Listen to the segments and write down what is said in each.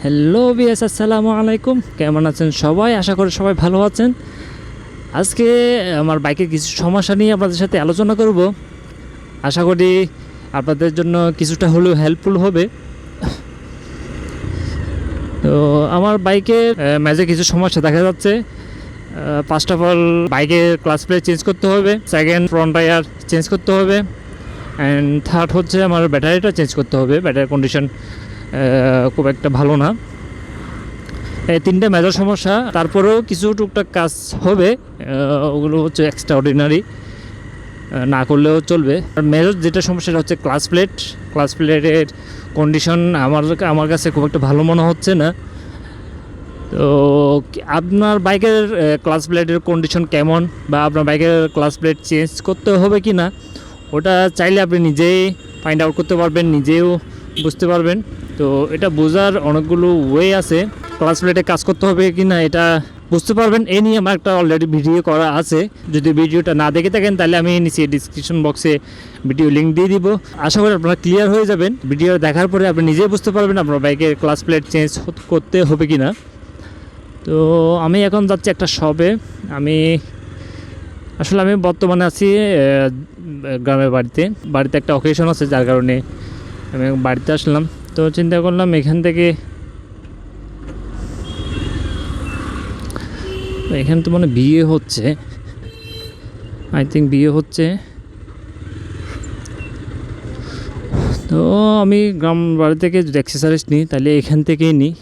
Hello BS আসসালামু আলাইকুম কেমন আছেন সবাই? আশা করি সবাই ভালো আছেন। আজকে, আমার বাইকের কিছু সমস্যা নিয়ে আপনাদের সাথে আলোচনা করব। আশা করি আপনাদের জন্য কিছুটা হলেও হেল্পফুল হবে। তো, আমার বাইকের মাঝে কিছু সমস্যা দেখা যাচ্ছে। ফার্স্ট অফ অল বাইকের ক্লাস প্লেট চেঞ্জ করতে হবে। সেকেন্ড ফ্রন্ট টায়ার চেঞ্জ করতে হবে। অ্যান্ড থার্ড হচ্ছে আমার ব্যাটারিটা চেঞ্জ করতে হবে। ব্যাটারি কন্ডিশন খুব একটা ভালো না। এই তিনটে মেজর সমস্যা, তারপরেও কিছু টুকটাক কাজ হবে ওগুলো হচ্ছে এক্সট্রা অর্ডিনারি না করলেও চলবে। মেজর যেটা সমস্যা হচ্ছে ক্লাস প্লেট ক্লাস প্লেটের কন্ডিশন আমার আমার কাছে খুব একটা ভালো মনে হচ্ছে না। তো আপনার বাইকের ক্লাস প্লেটের কন্ডিশন কেমন বা আপনার বাইকের ক্লাস প্লেট চেঞ্জ করতে হবে কি না, ওটা চাইলে আপনি নিজেই ফাইন্ড আউট করতে পারবেন, নিজেও বুঝতে পারবেন। তো এটা বোঝার অনেকগুলো ওয়ে আছে। ক্লাস প্লেটে কাজ করতে হবে কি না এটা বুঝতে পারবেন। এই নিয়ে আমার একটা অলরেডি ভিডিও করা আছে। যদি ভিডিওটা না দেখে থাকেন, তাহলে আমি নিচে ডিসক্রিপশন বক্সে ভিডিও লিঙ্ক দিয়ে দিব। আশা করি আপনারা ক্লিয়ার হয়ে যাবেন। ভিডিও দেখার পরে আপনি নিজেই বুঝতে পারবেন আপনার বাইকের ক্লাস প্লেট চেঞ্জ করতে হবে কি না তো আমি এখন যাচ্ছি একটা শপে আমি আসলে আমি বর্তমানে আছি গ্রামের বাড়িতে। বাড়িতে একটা অকেশন আছে, যার কারণে আমি বাড়িতে আসলাম। তো চিন্তা করলাম এখান থেকে এখানে তো মানে বিয়ে হচ্ছে। আই থিঙ্ক বিয়ে হচ্ছে। তো আমি গ্রাম বাড়ি থেকে যদি এক্সারসাইজ নিই, তাহলে এখান থেকেই নিই।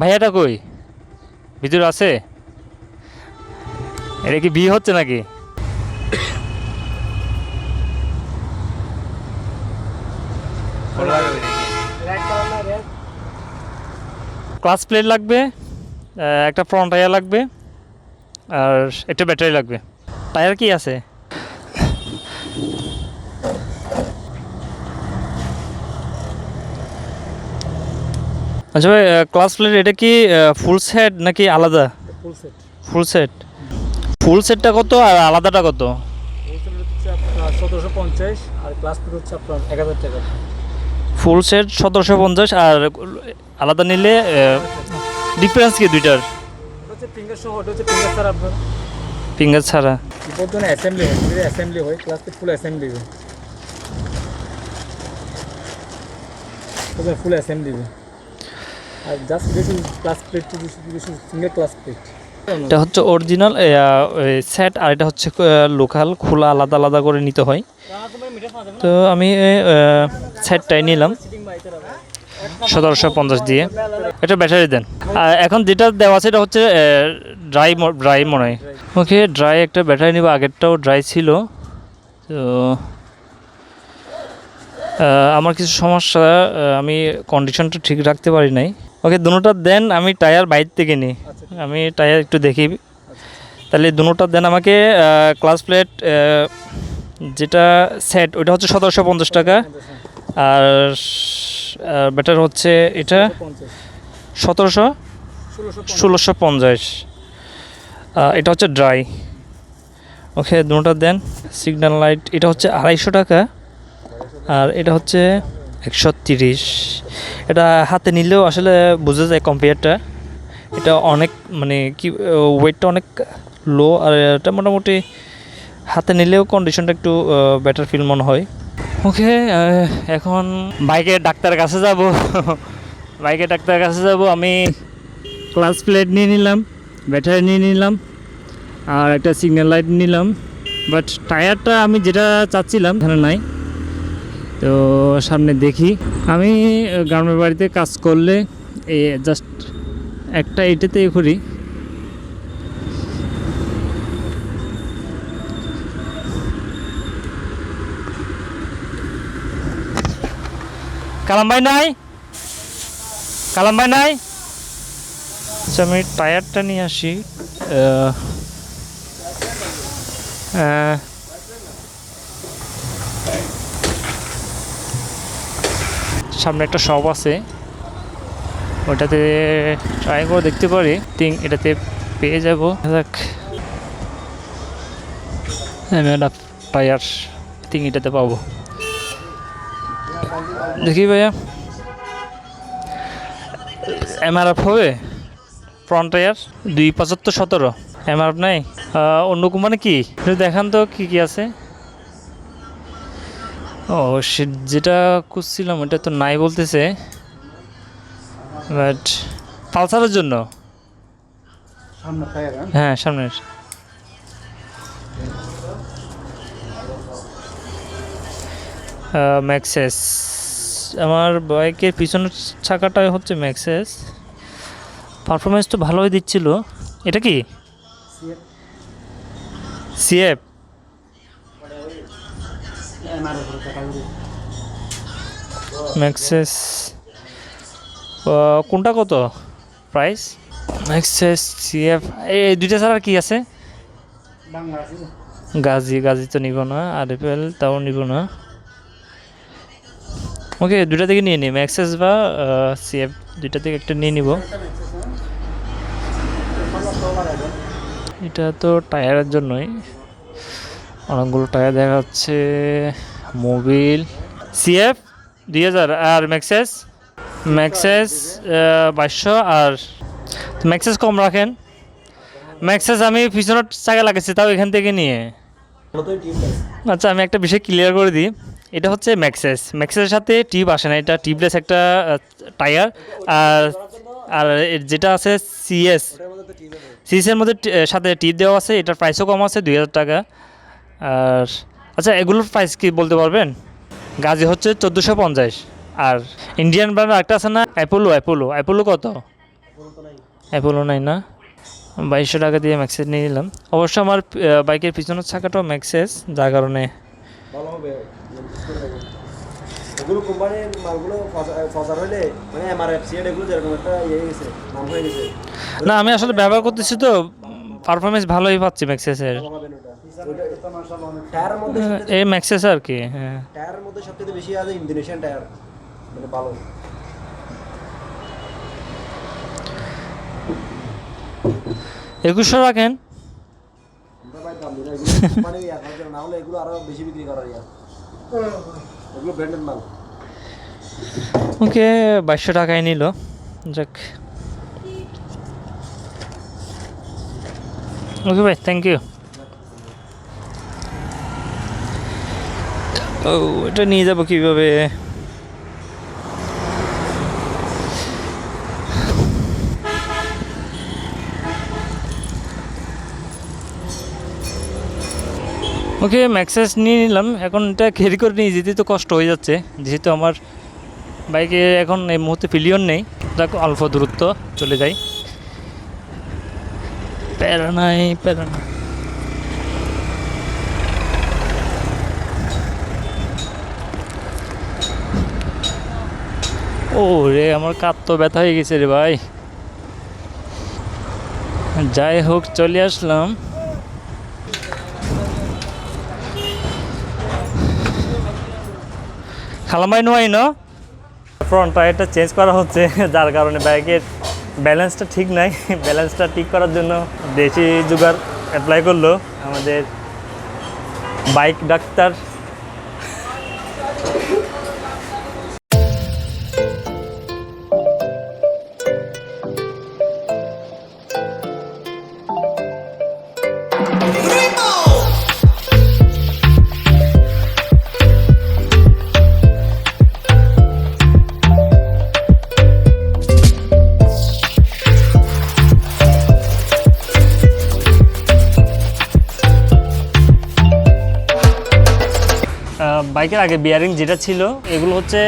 ভাইয়াটা কই? ভিতরে আছে? এটা কি বিয়ে হচ্ছে নাকি? ক্লাস প্লেট লাগবে একটা ফ্রন্ট টায়ার লাগবে আর একটা ব্যাটারি লাগবে। টায়ার কি আছে? আচ্ছা ভাই ক্লাস প্লেট এটা কি ফুল সেট নাকি আলাদা? Full set full set full সেটটা কত আর আলাদাটা কত? সতেরোশো পঞ্চাশ আর ক্লাস হচ্ছে আপনার এক হাজার টাকা। ফুল সেট সতেরোশো পঞ্চাশ আর আলাদা নিলে ডিফারেন্স কি দুইটার? হচ্ছে ফিঙ্গার সহ হচ্ছে ফিঙ্গার ছাড়া অ্যাসেম্বলি হয় যদি অ্যাসেম্বলি হয় clutch full assembly full assembly R just this is clutch plate two this this is finger clutch plate এটা হচ্ছে অরিজিনাল সেট আর এটা হচ্ছে লোকাল খোলা আলাদা আলাদা করে নিতে হয়। তো আমি সেটটাই নিলাম। সতেরোশো পঞ্চাশ দিয়ে। এটা ব্যাটারি দেন। এখন যেটা দেওয়া আছে, এটা হচ্ছে ড্রাই ড্রাই মনে হয়। ওকে ড্রাই একটা ব্যাটারি নিব। আগেরটাও ড্রাই ছিল। তো আমার কিছু সমস্যা আমি কন্ডিশনটা ঠিক রাখতে পারি নাই। ওকে দুটোটা দেন, আমি টায়ার বাইর থেকে নিই। আমি টায়ার একটু দেখি। তাহলে দুটোটা দেন আমাকে ক্লাস প্লেট যেটা সেট ওটা হচ্ছে সতেরোশো পঞ্চাশ টাকা। আর ব্যাটার হচ্ছে এটা সতেরোশো ষোলোশো পঞ্চাশ। এটা হচ্ছে ড্রাই। ওকে দুটোটা দেন, সিগন্যাল লাইট, এটা হচ্ছে আড়াইশো টাকা। আর এটা হচ্ছে একশো তিরিশ। এটা হাতে নিলেও আসলে বোঝা যায় কম্পেয়ারটা এটা অনেক মানে কি ওয়েটটা অনেক লো আর এটা মোটামুটি হাতে নিলেও কন্ডিশনটা একটু বেটার ফিল মনে হয়। ওকে এখন বাইকের ডাক্তারের কাছে যাব। বাইকের ডাক্তারের কাছে যাব, আমি ক্লাস প্লেট নিয়ে নিলাম, ব্যাটারি নিয়ে নিলাম, আর একটা সিগন্যাল লাইট নিলাম। বাট টায়ারটা আমি যেটা চাচ্ছিলাম, এখানে নাই। তো সামনে দেখি। আমি গ্রামের বাড়িতে কাজ করলে এই জাস্ট একটা এটাতে করি কালাম ভাই নাই? কালাম ভাই নাই? আচ্ছা আমি টায়ারটা নিয়ে আসি। সামনে একটা শপ আছে। ওটাতে ট্রাই করে দেখতে পারি। থিঙ্ক এটাতে পেয়ে যাব। দেখ আমি টায়ার থিঙ্ক এটাতে পাবো। দেখি ভাইয়া। এমআরএফ হবে? ফ্রন্ট টায়ার দুই পঁচাত্তর সতেরো। এমআরএফ নাই? অন্য কোম্পানি কি? দেখান তো কী কী আছে। ও সে যেটা খুঁজছিলাম ওটা তো নাই বলতেছে। বাট পালসারের জন্য? হ্যাঁ? সামনের ম্যাক্সেস আমার বাইকের পিছনের চাকাটা হচ্ছে ম্যাক্সেস পারফরমেন্স তো ভালোই দিচ্ছিল। এটা কি? সিএফ ম্যাক্সেস কোনটা কত? প্রাইস ম্যাক্সেস সিএফ এই দুইটা ছাড়া কি আছে? আছে। গাজি গাজি তো নিব না। আর এপেল তাও নিব না। ওকে দুটা থেকে নিয়ে নিই ম্যাক্সেস বা সিএফ দুইটা থেকে একটা নিয়ে নিব। এটা তো টায়ারের জন্যই। অনেকগুলো টায়ার দেখা যাচ্ছে। মোবিল। সিএফ দুই হাজার। আর ম্যাক্সেস ম্যাক্সেস বাইশশো। আর ম্যাক্সেস কম রাখেন। ম্যাক্সেস আমি পিছনের চাকা লাগাচ্ছি, তাও এখান থেকে নিয়ে। আচ্ছা আমি একটা বিষয় ক্লিয়ার করে দিই। এটা হচ্ছে ম্যাক্সেস ম্যাক্সেসের সাথে টিপ আসে না, এটা টিপলেস একটা টায়ার। আর আর যেটা আছে সিএস সিএসের মধ্যে সাথে টিপ দেওয়া আছে, এটার প্রাইসও কম আছে, দুই হাজার টাকা। আর আচ্ছা এগুলোর প্রাইস কি বলতে পারবেন? গাজি হচ্ছে চোদ্দোশো পঞ্চাশ। আর ইন্ডিয়ান ব্র্যান্ড একটা আছে না অ্যাপোলো অ্যাপোলো অ্যাপোলো কত? অ্যাপোলো নাই না? বাইশশো টাকা দিয়ে ম্যাক্সেস নিয়ে নিলাম। অবশ্য আমার বাইকের পিছনের চাকাটাও ম্যাক্সেস যার কারণে এগুলো কোম্পানির মালগুলো ফসার হইলে মানে এমআরএফ সিএড এগুলো যেরকম একটা ইয়ে গেছে নাম হয়ে গেছে। না আমি আসলে ব্যবহার করতেছি তো পারফরমেন্স ভালোই পাচ্ছি ম্যাক্সেসের মধ্যে এই ম্যাক্সেস আর কি হ্যাঁ। টায়ারের মধ্যে সবচেয়ে বেশি আছে ইন্দোনেশিয়ান টায়ার মানে ভালো। একুশশো রাখেন। আমরা ভাই দাম দিই না এগুলো কোম্পানি করার জন্য, না হলে এগুলো আরও বেশি বিক্রি করার এগুলো ব্র্যান্ডেড মাল। ওকে, বাইশশো টাকায় নিল। যাক। ওকে ভাই থ্যাংক ইউ ও, এটা নিয়ে যাব কীভাবে? ওকে ম্যাক্সেস নিয়ে নিলাম। এখন এটা ক্যারি করে নিয়ে যেতে তো কষ্ট হয়ে যাচ্ছে। যেহেতু আমার বাইকে এখন এই মুহূর্তে পিলিয়ন নেই। যাক, অল্প দূরত্ব, চলে যাই। প্যারা নাই প্যারা নাই। ও রে আমার কাত তো ব্যথা হয়ে গেছে রে ভাই। যাই হোক, চলে আসলাম। খালামাই নোয়াই না। ফ্রন্ট টায়ারটা চেঞ্জ করা হচ্ছে, যার কারণে বাইকের ব্যালেন্সটা ঠিক নাই। ব্যালেন্সটা ঠিক করার জন্য দেশি জোগাড় অ্যাপ্লাই করল। আমাদের বাইক ডাক্তার বাইকের আগে বিয়ারিং যেটা ছিল, এগুলো হচ্ছে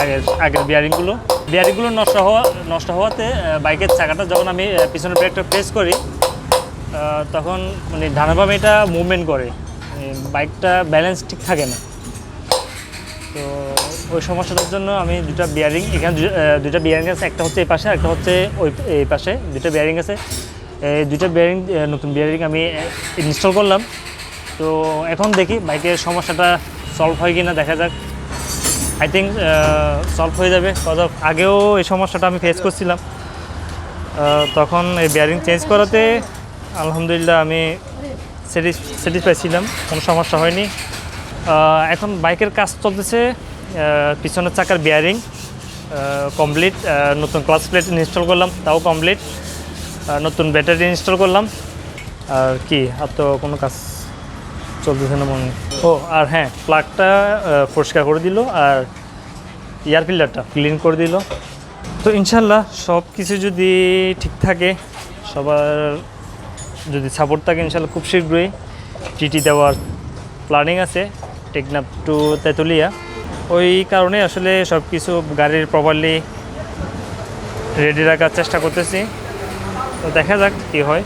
আগের আগের বিয়ারিংগুলো বিয়ারিংগুলো নষ্ট হওয়া, নষ্ট হওয়াতে বাইকের চাকাটা যখন আমি পিছনের ব্রেকটা প্রেস করি তখন মানে ডানাভাবে এটা মুভমেন্ট করে। মানে বাইকটা ব্যালেন্স ঠিক থাকে না। তো ওই সমস্যাটার জন্য আমি দুটা বিয়ারিং এখানে দুটা বিয়ারিং আছে, একটা হচ্ছে এই পাশে একটা হচ্ছে ওই, এই পাশে দুটা বিয়ারিং আছে। দুইটা বিয়ারিং নতুন বিয়ারিং আমি ইনস্টল করলাম। তো এখন দেখি বাইকের সমস্যাটা সলভ হয় কিনা দেখা যাক। আই থিঙ্ক সলভ হয়ে যাবে। কত আগেও এই সমস্যাটা আমি ফেস করছিলাম। তখন এই বিয়ারিং চেঞ্জ করাতে আলহামদুলিল্লাহ আমি স্যাটিসফাই ছিলাম। কোনো সমস্যা হয়নি। এখন বাইকের কাজ চলতেছে। পিছনের চাকার বিয়ারিং কমপ্লিট নতুন ক্লাস প্লেট ইনস্টল করলাম, তাও কমপ্লিট নতুন ব্যাটারি ইনস্টল করলাম। আর কি, আর তো কোনো কাজ চলতেছে না মনে ও, আর হ্যাঁ প্লাগটা পরিষ্কার করে দিল আর এয়ার ফিল্টারটা ক্লিন করে দিল। তো ইনশাল্লাহ সব কিছু যদি ঠিক থাকে, সবার যদি সাপোর্ট থাকে ইনশাল্লাহ খুব শীঘ্রই টিটি দেওয়ার প্ল্যানিং আছে টেকনাপ টু তেঁতুলিয়া। ওই কারণে আসলে সব কিছু গাড়ির প্রপারলি রেডি রাখার চেষ্টা করতেছি। তো দেখা যাক কী হয়।